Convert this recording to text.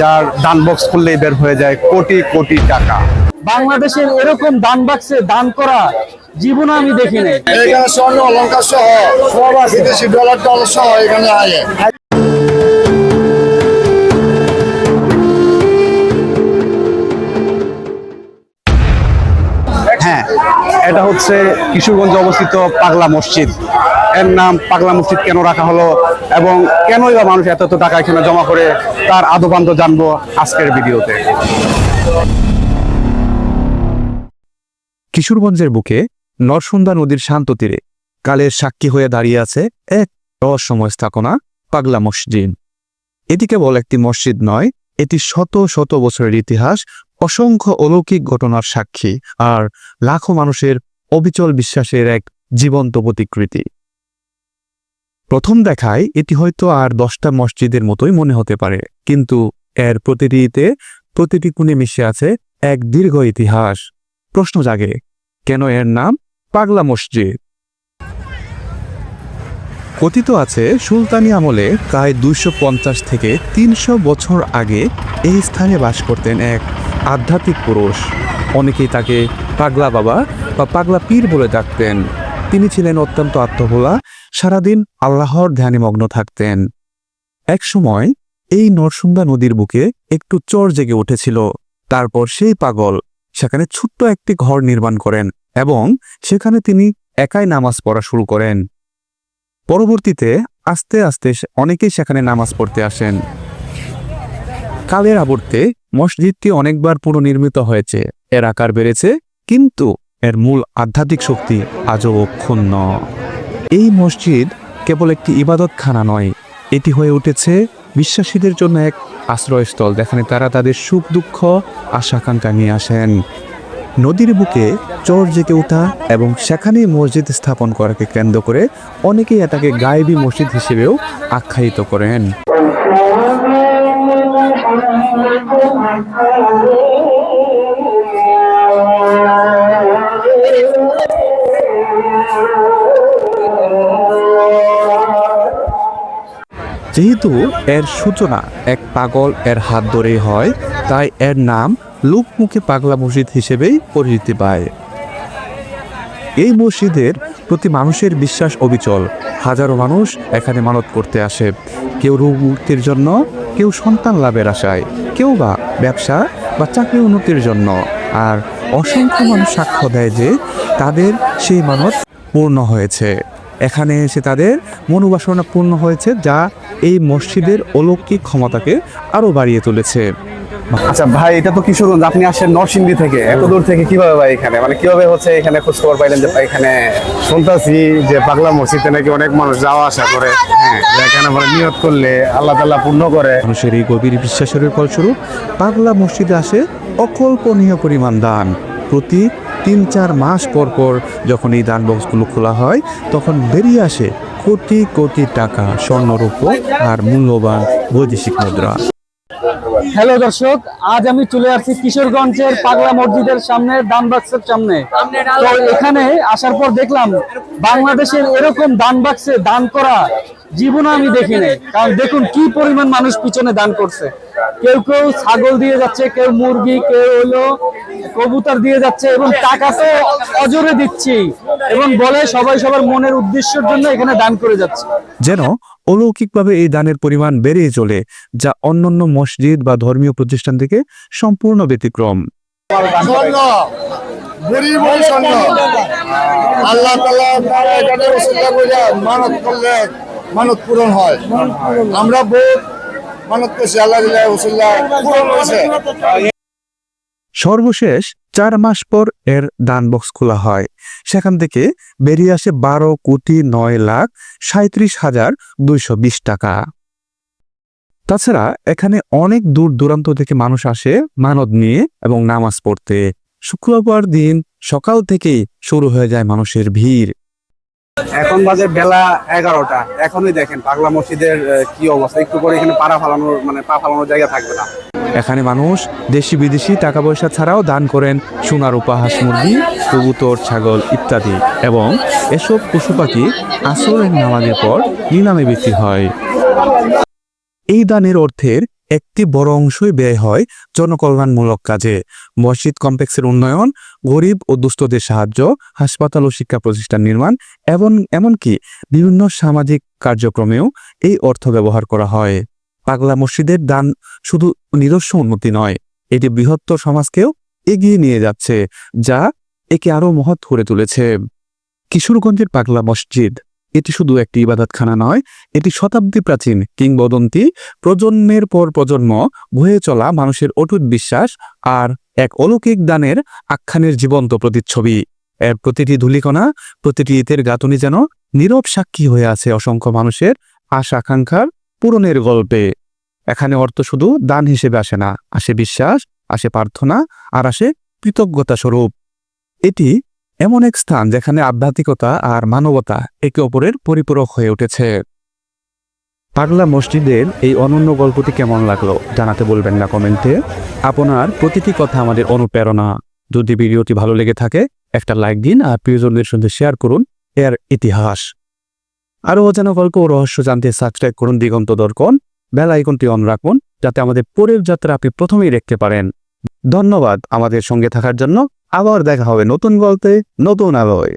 যার দান বক্স খুললেই বের হয়ে যায় কোটি কোটি টাকা। বাংলাদেশের এরকম দান বাক্সে দান করা জীবনে আমি দেখি নাই। এখানে স্বর্ণ অলঙ্কার সহ সব বিদেশি ডলার ডলার সহ এখানে আয়ে। হ্যাঁ এটা হচ্ছে কিশোরগঞ্জে অবস্থিত পাগলা মসজিদ। এর নাম পাগলা মসজিদ কেন রাখা হলো এবং কেনই বা মানুষ এত এত টাকা এখানে জমা করে তার আদবান্ত জানব আজকের ভিডিওতে। কিশোরগঞ্জের বুকে নরসুন্দা নদীর শান্ত তীরে কালের সাক্ষী হয়ে দাঁড়িয়ে আছে এক রহস্যময় স্থাপনা, পাগলা মসজিদ। এটি কেবল একটি মসজিদ নয়, এটি শত শত বছরের ইতিহাস, অসংখ্য অলৌকিক ঘটনার সাক্ষী, আর লাখো মানুষের অবিচল বিশ্বাসের এক জীবন্ত প্রতিকৃতি। প্রথম দেখায় এটি হয়তো আর দশটা মসজিদের মতোই মনে হতে পারে, কিন্তু এর প্রতিটিতে প্রতিটি কোণে মিশে আছে এক দীর্ঘ ইতিহাস। প্রশ্ন জাগে, কেন এর নাম পাগলা মসজিদ? কথিত আছে, সুলতানি আমলে প্রায় দুইশো পঞ্চাশ থেকে তিনশো বছর আগে এই স্থানে বাস করতেন এক আধ্যাত্মিক পুরুষ। অনেকেই তাকে পাগলা বাবা বা পাগলা পীর বলে ডাকতেন। তিনি ছিলেন অত্যন্ত আত্মভোলা সারাদিন আল্লাহর ধ্যানে মগ্ন থাকতেন। একসময় এই নরসুন্দা নদীর বুকে একটু চর জেগে উঠেছিল। তারপর সেই পাগল সেখানে ছোট্ট একটি ঘর নির্মাণ করেন এবং সেখানে তিনি একাই নামাজ পড়া শুরু করেন। পরবর্তীতে আস্তে আস্তে অনেকেই সেখানে নামাজ পড়তে আসেন। কালের আবর্তে মসজিদটি অনেকবার পুনর্নির্মিত হয়েছে। এর আকার বেড়েছে, কিন্তু এর মূল আধ্যাত্মিক শক্তি আজও অক্ষুণ্ণ এই মসজিদ কেবল একটি ইবাদতখানা নয়, এটি হয়ে উঠেছে বিশ্বাসীদের জন্য এক আশ্রয়স্থল, যেখানে তারা তাদের সুখ, দুঃখ, আশাকাঙ্ক্ষা নিয়ে আসেন। নদীর বুকে চর জেগে ওঠা এবং সেখানেই মসজিদ স্থাপন করাকে কেন্দ্র করে অনেকেই এটাকে গায়েবী মসজিদ হিসেবেও আখ্যায়িত করেন। যেহেতু এর সূচনা এক পাগল এর হাত ধরেই হয়, তাই এর নাম লোকমুখে পাগলা মসজিদ হিসেবেই পরিচিতি পায়। এই মসজিদের প্রতি মানুষের বিশ্বাস অবিচল। হাজারো মানুষ এখানে মানত করতে আসে। কেউ রোগ মুক্তির জন্য, কেউ সন্তান লাভের আশায়, কেউ বা ব্যবসা বা চাকরি উন্নতির জন্য। আর অসংখ্য মানুষ সাক্ষ্য দেয় যে তাদের সেই মানত পূর্ণ হয়েছে। এখানে এসে তাদের মনোবাসনা পূর্ণ হয়েছে যা এই মসজিদের অলৌকিক ক্ষমতাকে আরও বাড়িয়ে তুলেছে। আচ্ছা ভাই এটা তো কিশোরগঞ্জ আপনি আসেন নরসিংদী থেকে। এত দূর থেকে কীভাবে ভাই এখানে? মানে কীভাবে হচ্ছে এখানে খোঁজ খবর পাইলেন যে এখানে শুনতেছি যে পাগলা মসজিদে নাকি অনেক মানুষ যাওয়া আসা করে। হ্যাঁ এখানে মানে নিয়ত করলে আল্লাহ তাল্লাহ পূর্ণ করে। মানুষের এই গভীর বিশ্বাসের ফলস্বরূপ পাগলা মসজিদে আসে অকল্পনীয় পরিমাণ দান। প্রতি তিন চার মাস পর পর যখন এই দান বক্সগুলো খোলা হয়, তখন বেরিয়ে আসে কোটি কোটি টাকা স্বর্ণরূপ আর মূল্যবান বৈদেশিক মুদ্রা। হ্যালো দর্শক আজ আমি চলে আসছি কিশোরগঞ্জের পাগলা মসজিদের সামনে দান বাক্সের সামনে। তো এখানে আসার পর দেখলাম বাংলাদেশের এরকম দান বাক্সে দান করা জীবনে আমি দেখি নাই। কারণ দেখুন কি পরিমাণ মানুষ পিছনে দান করছে। কেউ কেউ ছাগল দিয়ে যাচ্ছে কেউ মুরগি কেউ হলো কবুতর দিয়ে যাচ্ছে এবং টাকা তো অজরে দিচ্ছি এবং বলে সবাই সবার মনের উদ্দেশ্যের জন্য এখানে দান করে যাচ্ছে। যেন অলৌকিকভাবে এই দানের পরিমাণ বেড়ে চলে যা অন্যান্য মসজিদ বা ধর্মীয় প্রতিষ্ঠান থেকে সম্পূর্ণ ব্যতিক্রম। স্বর্ণ বুড়ি বুড়ি স্বর্ণ আল্লাহ তাল্লাহ এখানে ওসিলা করে মানত করলে মানত পূরণ হয়। আমরা বহুত মানত করছি আল্লাহ পূরণ হয়েছে। সর্বশেষ চার মাস পর এর দান বক্স খোলা হয়। সেখান থেকে বেরিয়ে আসে বারো কোটি নয় লাখ সাঁত্রিশ হাজার দুইশো বিশ টাকা। তাছাড়া এখানে অনেক দূর দূরান্ত থেকে মানুষ আসে মানদ নিয়ে এবং নামাজ পড়তে। শুক্রবার দিন সকাল থেকেই শুরু হয়ে যায় মানুষের ভিড়। এখন বাজে বেলা এগারোটা। এখনই দেখেন পাগলা মসজিদের কি অবস্থা। একটু করে এখানে পাড়া ফালানোর মানে পা ফালানোর জায়গা থাকবে না। এখানে মানুষ দেশি বিদেশি টাকা পয়সা ছাড়াও দান করেন সোনার উপহাস মুরগি কবুতর ছাগল ইত্যাদি। এবং এসব পশু পাখি আসরের নামাজের পর নিলামে বিক্রি হয়। এই দানের অর্থের একটি বড় অংশই ব্যয় হয় জনকল্যাণমূলক কাজে। মসজিদ কমপ্লেক্সের উন্নয়ন, গরিব ও দুস্থদের সাহায্য, হাসপাতাল ও শিক্ষা প্রতিষ্ঠান নির্মাণ এবং এমনকি বিভিন্ন সামাজিক কার্যক্রমেও এই অর্থ ব্যবহার করা হয়। পাগলা মসজিদের দান শুধু নিজস্ব উন্নতি নয়, এটি বৃহত্তর সমাজকেও এগিয়ে নিয়ে যাচ্ছে, যা একে আরও মহৎ করে তুলেছে। কিশোরগঞ্জের পাগলা মসজিদ এটি শুধু একটি ইবাদতখানা নয়, এটি শতাব্দী প্রাচীন কিংবদন্তি। প্রজন্মের পর প্রজন্ম বয়ে চলা মানুষের অটুট বিশ্বাস আর এক অলৌকিক দানের আখ্যানের জীবন্ত প্রতিচ্ছবি। এর প্রতিটি ধুলিকণা, প্রতিটি ইতের গাঁথনি যেন নীরব সাক্ষী হয়ে আছে অসংখ্য মানুষের আশা আকাঙ্ক্ষার পূরণের গল্পে। এখানে অর্থ শুধু দান হিসেবে আসে না, আসে বিশ্বাস, আসে প্রার্থনা আর আসে কৃতজ্ঞতা স্বরূপ এটি এমন এক স্থান যেখানে আধ্যাত্মিকতা আর মানবতা একে অপরের পরিপূরক হয়ে উঠেছে। পাগলা মসজিদের এই অনন্য গল্পটি কেমন লাগল জানাতে বলবেন না কমেন্টে। আপনার প্রতিটি কথা আমাদের অনুপ্রেরণা। যদি ভিডিওটি ভালো লেগে থাকে, একটা লাইক দিন আর প্রিয়জনদের সঙ্গে শেয়ার করুন এর ইতিহাস। আরও অজানা গল্প ও রহস্য জানতে সাবস্ক্রাইব করুন দিগন্ত দর্কন বেল আইকনটি অন রাখুন, যাতে আমাদের পরের যাত্রা আপনি প্রথমেই দেখতে পারেন। ধন্যবাদ আমাদের সঙ্গে থাকার জন্য। আবার দেখা হবে নতুন গল্পে নতুন আলোয়